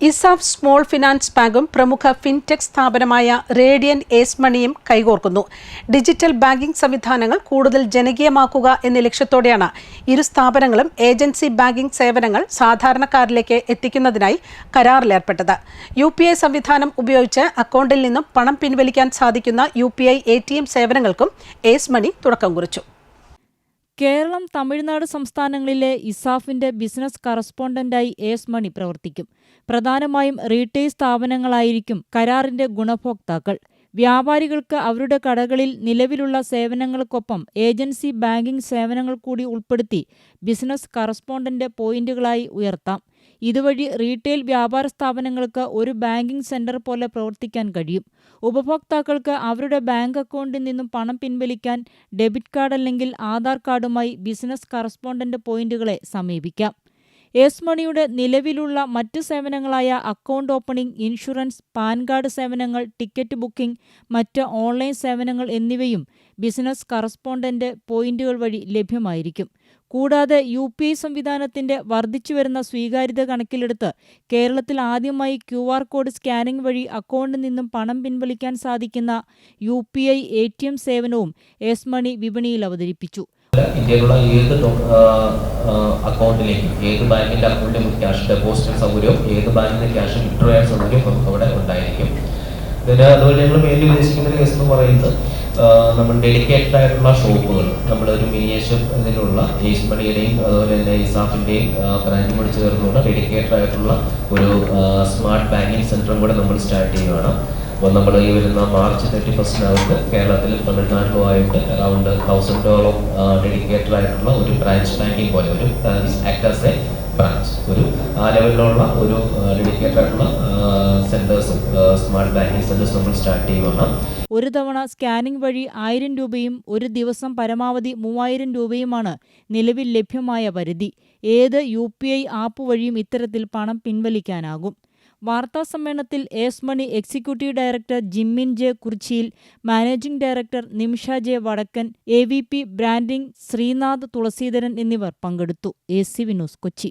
ESAF small finance ബാങ്കും പ്രമുഖ fintech സ്ഥാപനമായ റേഡിയൻ ഏസ് മണിയും കൈകോർക്കുന്നു. ഡിജിറ്റൽ ബാങ്കിംഗ് സംവിധാനങ്ങൾ കൂടുതൽ ജനകീയമാക്കുക എന്ന ലക്ഷ്യത്തോടെയാണ് ഇരു സ്ഥാപനങ്ങളും ഏജൻസി ബാങ്കിംഗ് സേവനങ്ങൾ സാധാരണക്കാരിലേക്ക് എത്തിക്കുന്നതിനായി കരാറിലേർപ്പെട്ടത് യു പി ഐ സംവിധാനം ഉപയോഗിച്ച് അക്കൗണ്ടിൽ നിന്നും പണം പിൻവലിക്കാൻ സാധിക്കുന്ന U P I A T M സേവനങ്ങൾക്കും ഏസ് മണി തുടക്കം കുറിച്ചു. കേരളം തമിഴ്നാട് സംസ്ഥാനങ്ങളിലെ ഇസാഫിന്റെ ബിസിനസ് കറസ്പോണ്ടന്റായി എസ് മണി പ്രവർത്തിക്കും. പ്രധാനമായും റീറ്റെയിൽ സ്ഥാപനങ്ങളായിരിക്കും കരാറിന്റെ ഗുണഭോക്താക്കൾ. വ്യാപാരികൾക്ക് അവരുടെ കടകളിൽ നിലവിലുള്ള സേവനങ്ങൾക്കൊപ്പം ഏജൻസി ബാങ്കിംഗ് സേവനങ്ങൾ കൂടി ഉൾപ്പെടുത്തി ബിസിനസ് കറസ്പോണ്ടന്റ് പോയിന്റുകളായി ഉയർത്താം. ഇതുവഴി റീറ്റെയിൽ വ്യാപാര സ്ഥാപനങ്ങൾക്ക് ഒരു ബാങ്കിംഗ് സെന്റർ പോലെ പ്രവർത്തിക്കാൻ കഴിയും. ഉപഭോക്താക്കൾക്ക് അവരുടെ ബാങ്ക് അക്കൗണ്ടിൽ നിന്നും പണം പിൻവലിക്കാൻ ഡെബിറ്റ് കാർഡ് അല്ലെങ്കിൽ ആധാർ കാർഡുമായി ബിസിനസ് കറസ്പോണ്ടന്റ് പോയിന്റുകളെ സമീപിക്കാം. എസ് മണിയുടെ നിലവിലുള്ള മറ്റ് സേവനങ്ങളായ account opening insurance PAN card സേവനങ്ങൾ ടിക്കറ്റ് ബുക്കിംഗ് മറ്റ് ഓൺലൈൻ സേവനങ്ങൾ എന്നിവയും ബിസിനസ് കറസ്പോണ്ടന്റ് പോയിന്റുകൾ വഴി ലഭ്യമായിരിക്കും. കൂടാതെ യു പി ഐ സംവിധാനത്തിന്റെ വർദ്ധിച്ചുവരുന്ന സ്വീകാര്യത കണക്കിലെടുത്ത് കേരളത്തിൽ ആദ്യമായി ക്യു ആർ കോഡ് സ്കാനിംഗ് വഴി അക്കൗണ്ടിൽ നിന്നും പണം പിൻവലിക്കാൻ സാധിക്കുന്ന U P I A T M സേവനവും എസ് മണി വിപണിയിൽ അവതരിപ്പിച്ചു. ഇന്ത്യയിലുള്ള ഏത് അക്കൗണ്ടിലേക്കും ഏത് ബാങ്കിന്റെ അക്കൗണ്ടിലും ക്യാഷ് ഡെപ്പോസിറ്റ് സൗകര്യവും ഏത് ബാങ്കിന്റെ ക്യാഷ് വിഡ്രോ ചെയ്യാൻ സൗകര്യവും നമുക്ക് അവിടെ ഉണ്ടായിരിക്കും. പിന്നെ അതുപോലെ ഞങ്ങൾ മെയിൻലി ഉദ്ദേശിക്കുന്ന കേസ് എന്ന് പറയുന്നത് നമ്മൾ ഡെഡിക്കേറ്റഡ് ആയിട്ടുള്ള ഷോപ്പുകൾ നമ്മളൊരു മിനിയേഷൻ ഇതിലുള്ള ഏഷ്യൻപണിയുടെയും അതുപോലെ തന്നെ ഇസാഫിന്റെയും ബ്രാഞ്ച് കൂടി ചേർന്നുള്ള ഡെഡിക്കേറ്റഡ് ആയിട്ടുള്ള ഒരു സ്മാർട്ട് ബാങ്കിങ് സെന്ററും കൂടെ നമ്മൾ സ്റ്റാർട്ട് ചെയ്യുകയാണ്. അപ്പോൾ നമ്മൾ ഈ വരുന്ന മാർച്ച് തേർട്ടി ഫസ്റ്റിനകത്ത് കേരളത്തിലും തമിഴ്നാട്ടിലുമായിട്ട് അറൗണ്ട് തൗസൻഡോളം ഡെഡിക്കേറ്റഡ് ആയിട്ടുള്ള ഒരു ബ്രാഞ്ച് ബാങ്കിങ് പോലെ ഒരു ആക്ട് ആസ് ബ്രാഞ്ച് ഒരു ആ ലെവലിലുള്ള ഒരു ഡെഡിക്കേറ്റഡ് ആയിട്ടുള്ള സെന്റേഴ്സും സ്മാർട്ട് ബാങ്കിങ് സെന്റേഴ്സ് നമ്മൾ സ്റ്റാർട്ട് ചെയ്യുകയാണ് ഒരു തവണ സ്കാനിംഗ് വഴി ആയിരം രൂപയും ഒരു ദിവസം പരമാവധി മൂവായിരം രൂപയുമാണ് നിലവിൽ ലഭ്യമായ പരിധി. ഏത് യു പി ഐ ആപ്പ് വഴിയും ഇത്തരത്തിൽ പണം പിൻവലിക്കാനാകും. വാർത്താ സമ്മേളനത്തിൽ Ace money executive director Jimmin J Kurchiyil managing director Nimisha J Vadakkan A V P branding Sreenath Thulasidharan എന്നിവർ പങ്കെടുത്തു. A C Vinos Kochi.